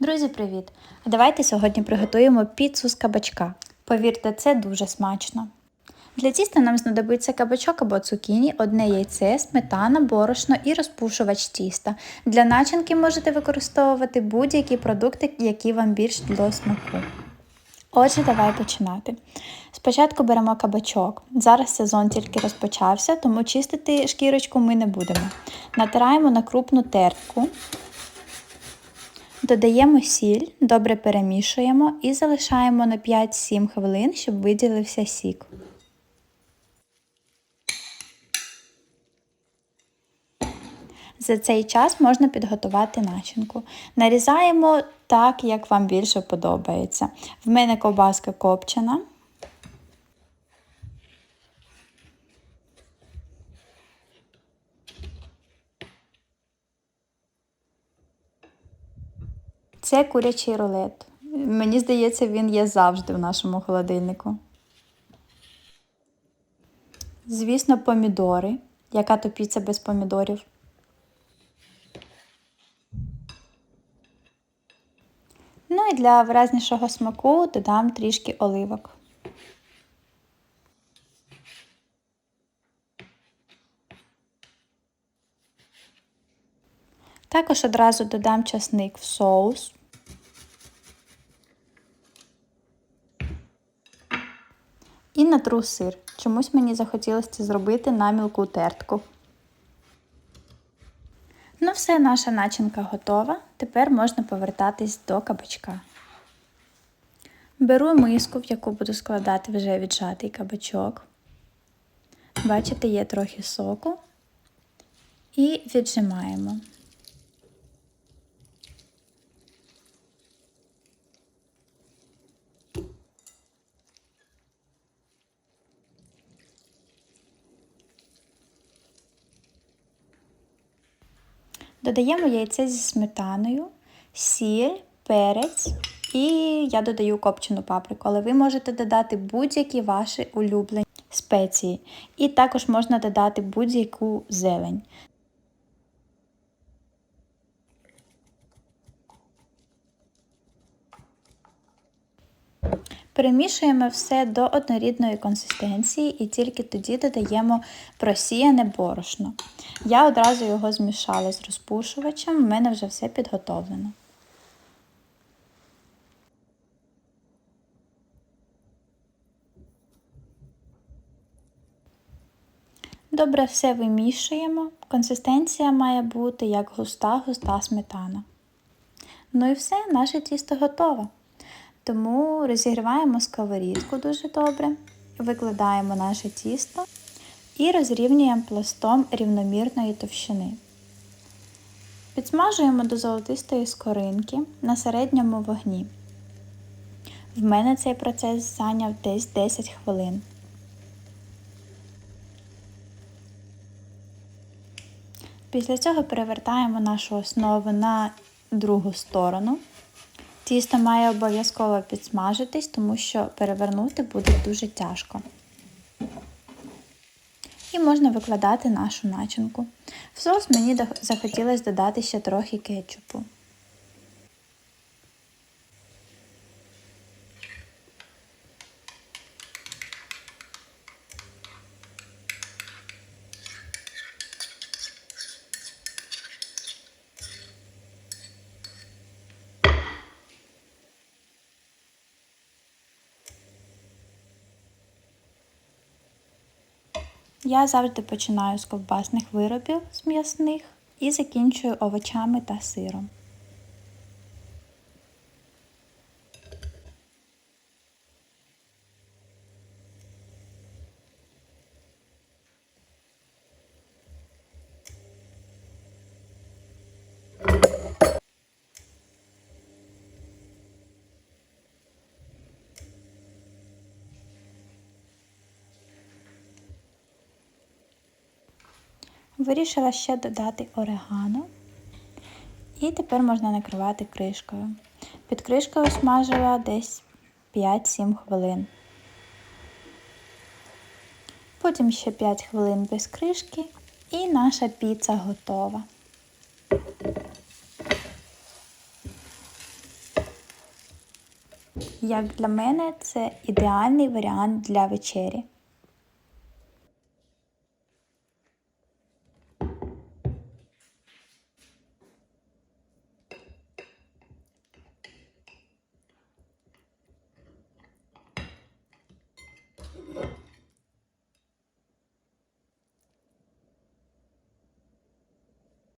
Друзі, привіт! Давайте сьогодні приготуємо піцу з кабачка. Повірте, це дуже смачно. Для тіста нам знадобиться кабачок або цукіні, одне яйце, сметана, борошно і розпушувач тіста. Для начинки можете використовувати будь-які продукти, які вам більш до смаку. Отже, давай починати. Спочатку беремо кабачок. Зараз сезон тільки розпочався, тому чистити шкірочку ми не будемо. Натираємо на крупну тертку. Додаємо сіль, добре перемішуємо і залишаємо на 5-7 хвилин, щоб виділився сік. За цей час можна підготувати начинку. Нарізаємо так, як вам більше подобається. В мене ковбаска копчена. Це курячий рулет. Мені здається, він є завжди в нашому холодильнику. Звісно, помідори. Яка то піца без помідорів? Ну і для виразнішого смаку додам трішки оливок. Також одразу додам часник в соус. І натру сир. Чомусь мені захотілося це зробити на мілку тертку. Ну все, наша начинка готова. Тепер можна повертатись до кабачка. Беру миску, в яку буду складати вже віджатий кабачок. Бачите, є трохи соку. І віджимаємо. Додаємо яйце зі сметаною, сіль, перець і я додаю копчену паприку, але ви можете додати будь-які ваші улюблені спеції. І також можна додати будь-яку зелень. Перемішуємо все до однорідної консистенції і тільки тоді додаємо просіяне борошно. Я одразу його змішала з розпушувачем, в мене вже все підготовлено. Добре все вимішуємо. Консистенція має бути як густа-густа сметана. Ну і все, наше тісто готове. Тому розігріваємо сковорідку дуже добре, викладаємо наше тісто і розрівнюємо пластом рівномірної товщини. Підсмажуємо до золотистої скоринки на середньому вогні. В мене цей процес зайняв десь 10 хвилин. Після цього перевертаємо нашу основу на другу сторону. Тісто має обов'язково підсмажитись, тому що перевернути буде дуже тяжко. І можна викладати нашу начинку. В соус мені захотілося додати ще трохи кетчупу. Я завжди починаю з ковбасних виробів з м'ясних і закінчую овочами та сиром. Вирішила ще додати орегано. І тепер можна накривати кришкою. Під кришкою смажила десь 5-7 хвилин. Потім ще 5 хвилин без кришки і наша піца готова. Як для мене, це ідеальний варіант для вечері.